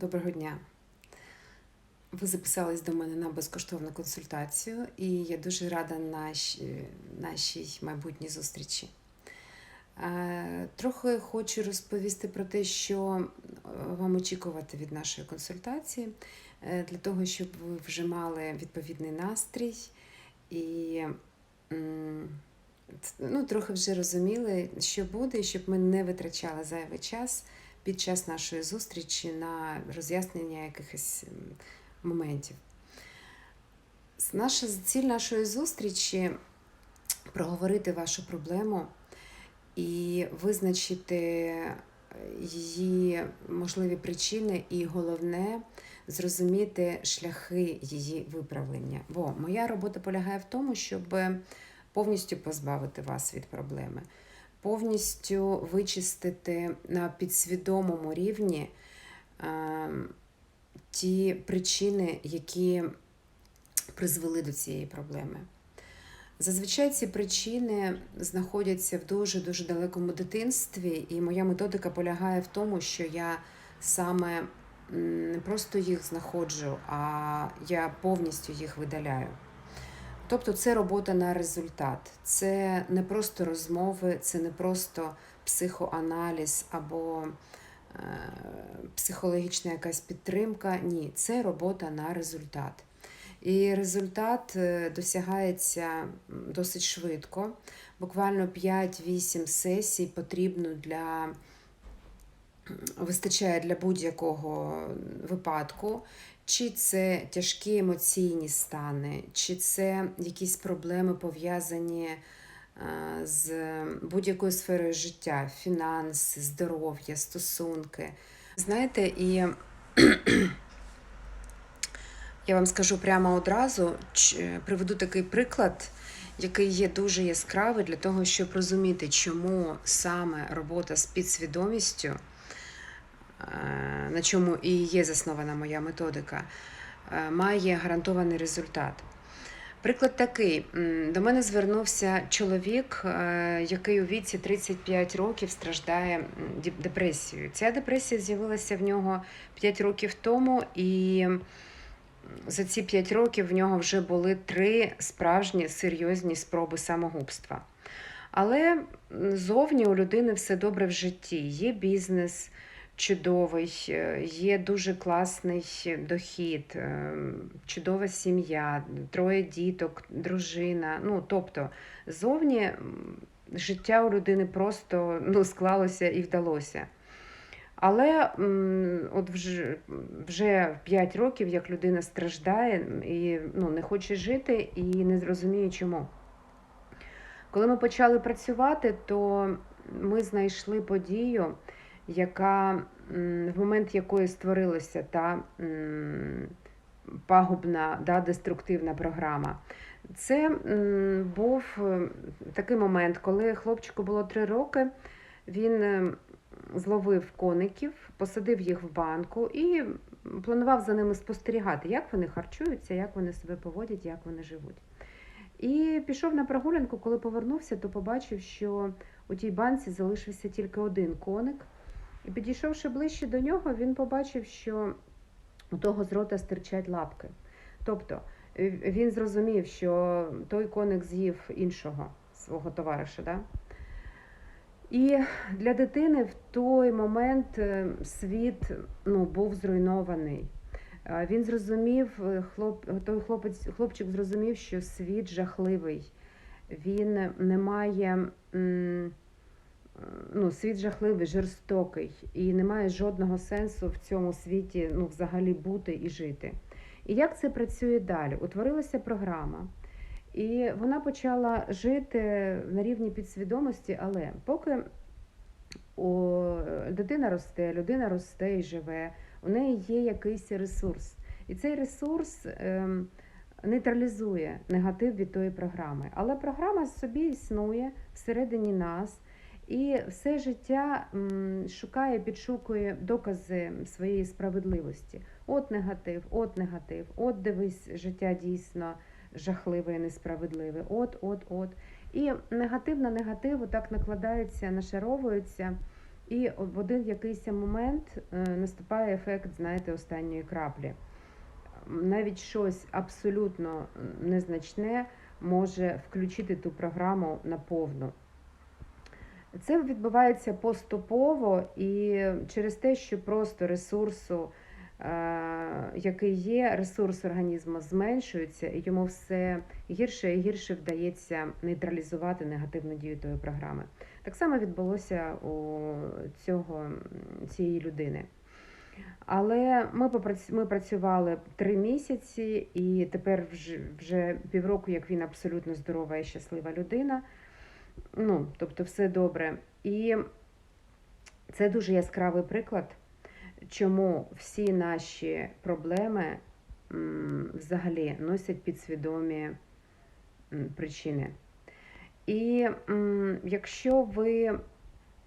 Доброго дня. Ви записались до мене на безкоштовну консультацію, і я дуже рада нашій, нашій майбутній зустрічі. Е, Трохи хочу розповісти про те, що е, вам очікувати від нашої консультації, е, для того, щоб ви вже мали відповідний настрій і ну, трохи вже розуміли, що буде, і щоб ми не витрачали зайвий час під час нашої зустрічі на роз'яснення якихось моментів. Наша ціль нашої зустрічі проговорити вашу проблему і визначити е, її можливі причини, і головне зрозуміти шляхи її виправлення. Бо моя робота полягає в тому, щоб повністю позбавити вас від проблеми, повністю вичистити на підсвідомому рівні е, ті причини, які призвели до цієї проблеми. Зазвичай ці причини знаходяться в дуже-дуже далекому дитинстві, і моя методика полягає в тому, що я саме не просто їх знаходжу, а я повністю їх видаляю. Тобто це робота на результат. Це не просто розмови, це не просто психоаналіз або е, психологічна якась підтримка. Ні, це робота на результат. І результат е, досягається досить швидко. Буквально 5-8 сесій потрібно для вистачає для будь-якого випадку. Чи це тяжкі емоційні стани, чи це якісь проблеми пов'язані е, з будь-якою сферою життя, фінанси, здоров'я, стосунки. Знаєте, і я вам скажу прямо одразу, приведу такий приклад, який є дуже яскравий для того, щоб розуміти, чому саме робота з підсвідомістю, е, на чому і є заснована моя методика, е, має гарантований результат. Приклад такий: до мене звернувся чоловік, е, який у віці 35 років страждає депресією. Ця депресія з'явилася в нього 5 років тому, і за ці 5 років в нього вже були три справжні серйозні спроби самогубства. Але зовні у людини все добре в житті. Є бізнес чудовий, є дуже класний дохід, е, чудова сім'я, троє діток, дружина. Ну, тобто, зовні життя у людини просто ну, склалося і вдалося. Але от вже, вже 5 років, як людина страждає і ну, не хоче жити, і не зрозуміє чому. Коли ми почали працювати, то ми знайшли подію, яка в момент якої створилася та пагубна, да, деструктивна програма. Це був е, такий момент, коли хлопчику було 3 роки, він е, зловив коників, посадив їх в банку і планував за ними спостерігати, як вони харчуються, як вони себе поводять, як вони живуть. І пішов на прогулянку, коли повернувся, то побачив, що у тій банці залишився тільки один коник. І підійшовши ближче до нього, він побачив, що у того з рота стирчать лапки. Тобто е, він зрозумів, що той коник з'їв іншого свого товариша. Да? І для дитини в той момент е, світ ну, був зруйнований. Він зрозумів, е, хлоп, той хлопець, хлопчик зрозумів, що світ жахливий. Він не має, м, ну, світ жахливий, жорстокий, і немає жодного сенсу в цьому світі ну, взагалі бути і жити. І як це працює далі? Утворилася програма. І вона почала жити на рівні підсвідомості, але поки о, дитина росте, людина росте і живе, у неї є якийсь ресурс. І цей ресурс ем, нейтралізує негатив від тої програми. Але програма собі існує всередині нас. І все життя шукає, підшукує докази своєї справедливості. От негатив, от негатив, от дивись, життя дійсно жахливе і несправедливе. От, от, от. І негатив на негатив так накладається, нашаровується. І в один якийсь момент е, наступає ефект, знаєте, останньої краплі. Навіть щось абсолютно незначне може включити ту програму на повну. Це відбувається поступово і через те, що просто ресурсу, е, який є, ресурс організму зменшується, і йому все гірше і гірше вдається нейтралізувати негативну дію тої програми. Так само відбулося у цього, цієї людини. Але ми ми працювали три місяці, і тепер вже, вже півроку, як він абсолютно здорова і щаслива людина. Ну, тобто, все добре. І це дуже яскравий приклад, чому всі наші проблеми взагалі носять підсвідомі причини. І якщо ви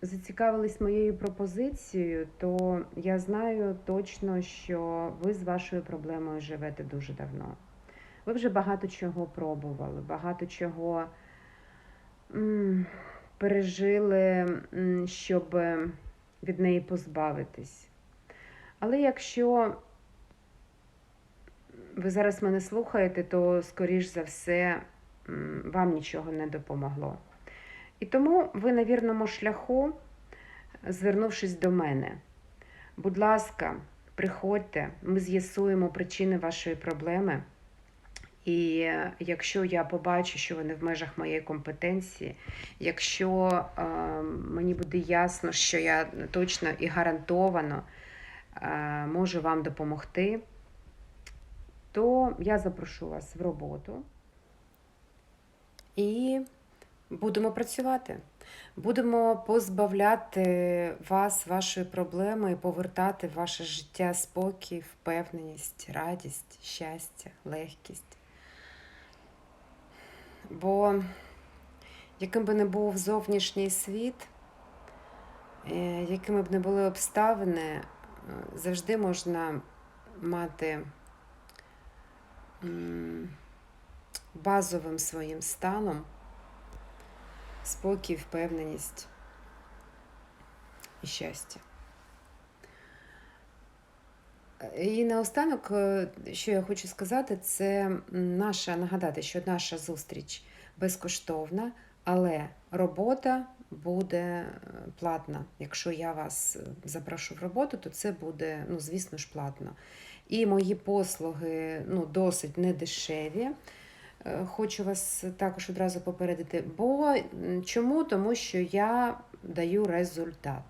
зацікавились моєю пропозицією, то я знаю точно, що ви з вашою проблемою живете дуже давно. Ви вже багато чого пробували, багато чого пережили, щоб від неї позбавитись. Але якщо ви зараз мене слухаєте, то, скоріш за все, вам нічого не допомогло. І тому ви на вірному шляху, звернувшись до мене, будь ласка, приходьте, ми з'ясуємо причини вашої проблеми. І е, якщо я побачу, що вони в межах моєї компетенції, якщо е, мені буде ясно, що я точно і гарантовано е, можу вам допомогти, то я запрошу вас в роботу і будемо працювати. Будемо позбавляти вас, вашої проблеми і повертати в ваше життя спокій, впевненість, радість, щастя, легкість. Бо яким би не був зовнішній світ, е, якими б не були обставини, е, завжди можна мати базовим своїм станом спокій, впевненість і щастя. І наостанок, е, що я хочу сказати, це наша нагадати, що наша зустріч безкоштовна, але робота буде е, платна. Якщо я вас е, запрошу в роботу, то це буде, ну, звісно ж, платно. І мої послуги ну, досить недешеві. Хочу вас також одразу попередити. Бо чому? Тому що я даю результат.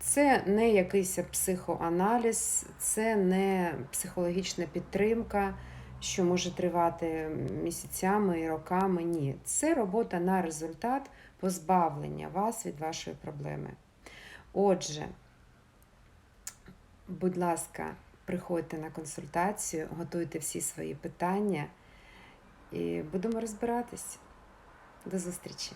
Це не якийсь психоаналіз, це не психологічна підтримка, що може тривати місяцями і роками. Ні, це робота на результат позбавлення вас від вашої проблеми. Отже, будь ласка, приходьте на консультацію, готуйте всі свої питання і будемо розбиратись. До зустрічі!